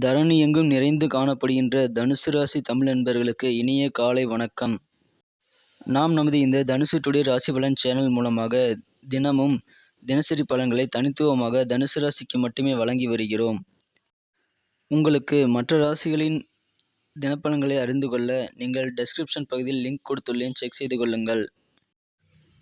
தரணி எங்கும் நிறைந்து காணப்படுகின்ற தனுசு ராசி தமிழ் நண்பர்களுக்கு இனிய காலை வணக்கம். நாம் நமது இந்த தனுசு டுடே ராசி பலன் சேனல் மூலமாக தினமும் தினசரி பலன்களை தனித்துவமாக தனுசு ராசிக்கு மட்டுமே வழங்கி வருகிறோம். உங்களுக்கு மற்ற ராசிகளின் தினப்பலன்களை அறிந்து கொள்ள நீங்கள் டெஸ்கிரிப்ஷன் பகுதியில் லிங்க் கொடுத்துள்ளேன். செக் செய்து கொள்ளுங்கள்.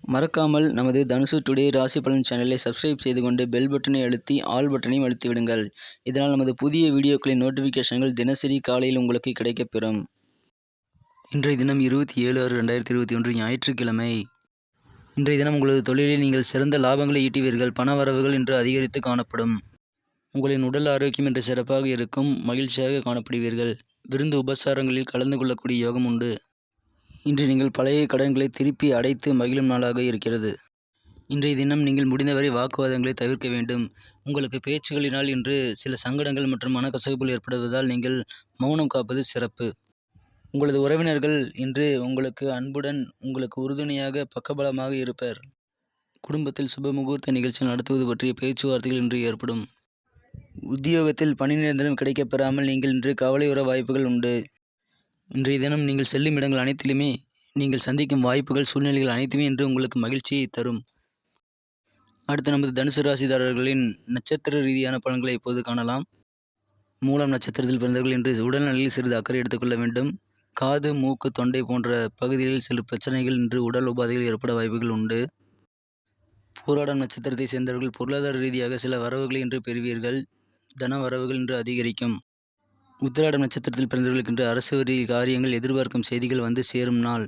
மறக்காமல் நமது தனுசு டுடே ராசி பலன் சேனலை சப்ஸ்கிரைப் செய்து கொண்டு பெல் பட்டனை அழுத்தி ஆல் பட்டனையும் அழுத்தி விடுங்கள். இதனால் நமது புதிய வீடியோக்களின் நோட்டிஃபிகேஷன்கள் தினசரி காலையில் உங்களுக்கு கிடைக்கப்பெறும். இன்றைய தினம் இருபத்தி ஏழு ஆறு ரெண்டாயிரத்தி இருபத்தி ஒன்று ஞாயிற்றுக்கிழமை. இன்றைய தினம் உங்களது தொழிலில் நீங்கள் சிறந்த லாபங்களை ஈட்டுவீர்கள். பண வரவுகள் இன்று அதிகரித்து காணப்படும். உங்களின் உடல் ஆரோக்கியம் இன்று சிறப்பாக இருக்கும். மகிழ்ச்சியாக காணப்படுவீர்கள். விருந்து உபசாரங்களில் கலந்து கொள்ளக்கூடிய யோகம் உண்டு. இன்று நீங்கள் பழைய கடன்களை திருப்பி அடைத்து மகிழும் நாளாக இருக்கிறது. இன்றைய தினம் நீங்கள் முடிந்தவரை வாக்குவாதங்களை தவிர்க்க வேண்டும். உங்களுக்கு பேச்சுகளினால் இன்று சில சங்கடங்கள் மற்றும் மனக்கசப்புகள் ஏற்படுவதால் நீங்கள் மௌனம் காப்பது சிறப்பு. உங்களது உறவினர்கள் இன்று உங்களுக்கு அன்புடன் உங்களுக்கு உறுதுணையாக பக்கபலமாக இருப்பர். குடும்பத்தில் சுப முகூர்த்த நிகழ்ச்சி நடத்துவது பற்றிய பேச்சுவார்த்தைகள் இன்று ஏற்படும். உத்தியோகத்தில் பணி நிரந்தரம் கிடைக்கப்பெறாமல் நீங்கள் இன்று கவலையுற வாய்ப்புகள் உண்டு. இன்றைய தினம் நீங்கள் செல்லும் இடங்கள் அனைத்திலுமே நீங்கள் சந்திக்கும் வாய்ப்புகள் சூழ்நிலைகள் அனைத்துமே என்று உங்களுக்கு மகிழ்ச்சியை தரும். அடுத்து நமது தனுசு ராசிதாரர்களின் நட்சத்திர ரீதியான பலன்களை இப்போது காணலாம். மூலம் நட்சத்திரத்தில் பிறந்தவர்கள் இன்று உடல்நலையில் சிறிது அக்கறை எடுத்துக்கொள்ள வேண்டும். காது மூக்கு தொண்டை போன்ற பகுதிகளில் சில பிரச்சனைகள் இன்று உடல் உபாதைகள் ஏற்பட வாய்ப்புகள் உண்டு. போராடம் நட்சத்திரத்தை சேர்ந்தவர்கள் பொருளாதார ரீதியாக சில வரவுகளை இன்று பெறுவீர்கள். தன வரவுகள் இன்று அதிகரிக்கும். உத்திராடம் நட்சத்திரத்தில் பிறந்தவர்களுக்கு இன்று அரசு வரி காரியங்கள் எதிர்பார்க்கும் செய்திகள் வந்து சேரும் நாள்.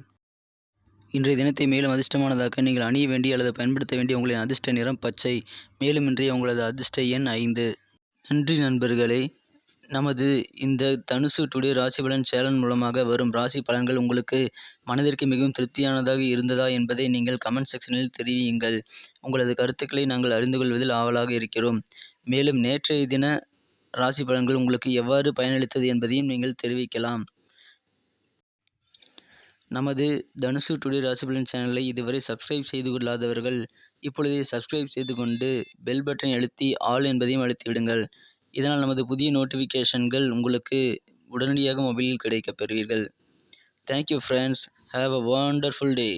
இன்றைய தினத்தை மேலும் அதிர்ஷ்டமானதாக்க நீங்கள் அணிய வேண்டிய அல்லது பயன்படுத்த வேண்டிய உங்களின் அதிர்ஷ்ட நிறம் பச்சை. மேலும் இன்றைய உங்களது அதிர்ஷ்ட எண் ஐந்து. நன்றி நண்பர்களே. நமது இந்த தனுசு டுடே ராசி பலன் சேனல் மூலமாக வரும் ராசி பலன்கள் உங்களுக்கு மனதிற்கு மிகவும் திருப்தியானதாக இருந்ததா என்பதை நீங்கள் கமெண்ட் செக்ஷனில் தெரிவியுங்கள். உங்களது கருத்துக்களை நாங்கள் அறிந்து கொள்வதில் ஆவலாக இருக்கிறோம். மேலும் நேற்றைய தின ராசி பலன்கள் உங்களுக்கு எவ்வாறு பயனளித்தது என்பதையும் நீங்கள் தெரிவிக்கலாம். நமது தனுசு டுடே ராசி பலன் சேனலை இதுவரை சப்ஸ்கிரைப் செய்து கொள்ளாதவர்கள் இப்பொழுதே சப்ஸ்கிரைப் செய்து கொண்டு பெல் பட்டனை அழுத்தி ஆல் என்பதையும் அழுத்தி விடுங்கள். இதனால் நமது புதிய நோட்டிஃபிகேஷன்கள் உங்களுக்கு உடனடியாக மொபைலில் கிடைக்கப் பெறுவீர்கள். Thank you friends have a wonderful day